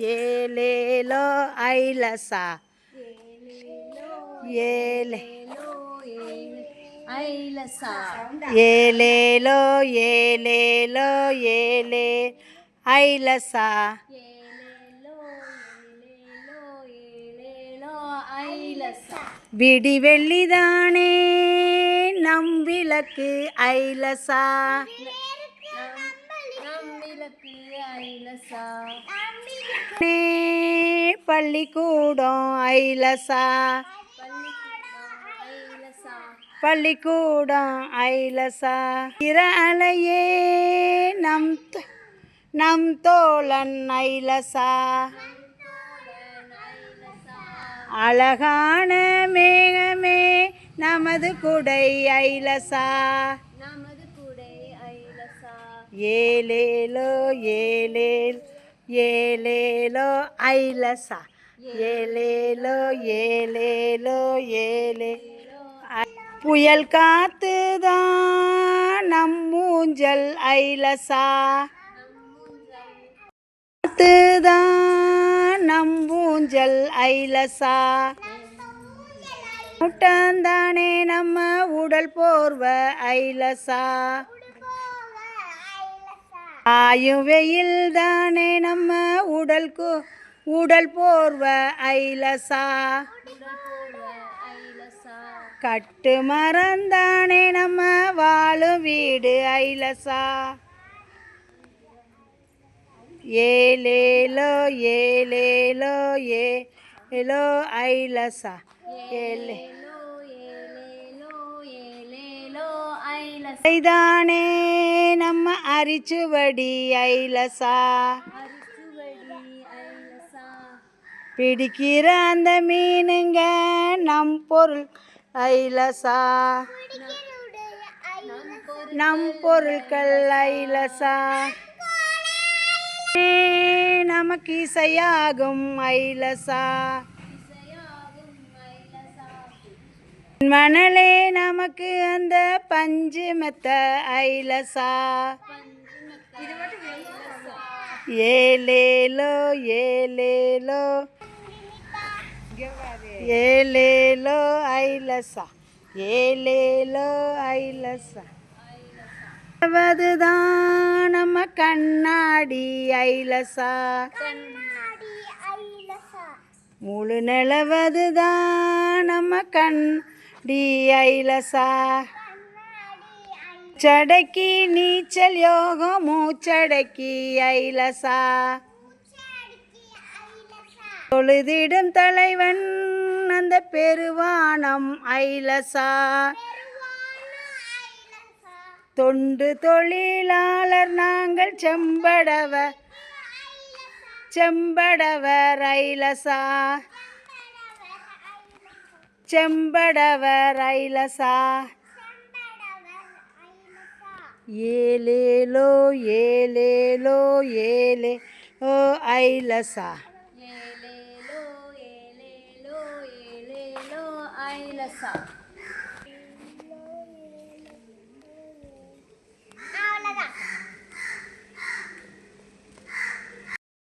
ஏலேலோ ஐலசா. ஏலே. ஐலசா. ஏலேலோ ஏலேலோ ஏலே. ஐலசா. விடி வெள்ளிதானே நம் விளக்கு ஐலசா. விளக்கு ஐலசா பள்ளிக்கூடம் ஐலசா. ஐலசா பள்ளிக்கூடம் ஐலசா. இரலையே நம் நம் தோழன் ஐலசா. அழகான மேகமே நமது குடை ஐலசா. ஏலேலோ ஏலேல் ஏலேலோ ஐலசா. ஏலேலோ ஏலேலோ ஏலே. புயல் காத்துதான் நம் மூஞ்சல் ஐலசா. காத்துதான் நம் ஊஞ்சல் ஐலசா. முட்டந்தானே நம்ம உடல் போர்வ ஐலசா. ஆயும் வெயில் தானே நம்ம உடல் கு உடல் போர்வ ஐலசா. கட்டு மரந்தானே நம்ம வாழும் வீடு ஐலசா. ஏலேலோ ஏலேலோ ஏலோ ஐலசா. ஏலே. இதானே நம்ம அரிச்சுவடி ஐலசா பிடிக்கிற அந்த மீனுங்க நம் பொருள் ஐலசா. நம் பொருட்கள் ஐலசா. நமக்கு இசையாகும் ஐலசா. மணலே நமக்கு அந்த பஞ்சு மெத்த ஐலசா. ஏலேலோ ஏலேலோ. ஏலேலோ ஐலசா. ஏலேலோ ஐலசா. அதுதான் நம்ம கண்ணாடி ஐலசா. முழு நிலவதுதான் நம்ம கண்டி ஐலசா. சடக்கி நீச்சல் யோகம் மூச்சடக்கி ஐலசா. தொழுதிடும் தலைவன் அந்த பெருவானம் ஐலசா. தொண்டு தொழிலாளர் நாங்கள் செம்படவர் செம்படவர் ஐலசா. செம்படவர் ஐலசா. ஏலேலோ ஏலேலோ ஏலே ஓ ஐலசா ஏலேலோ ஏலேலோ ஏலேலோ ஐலசா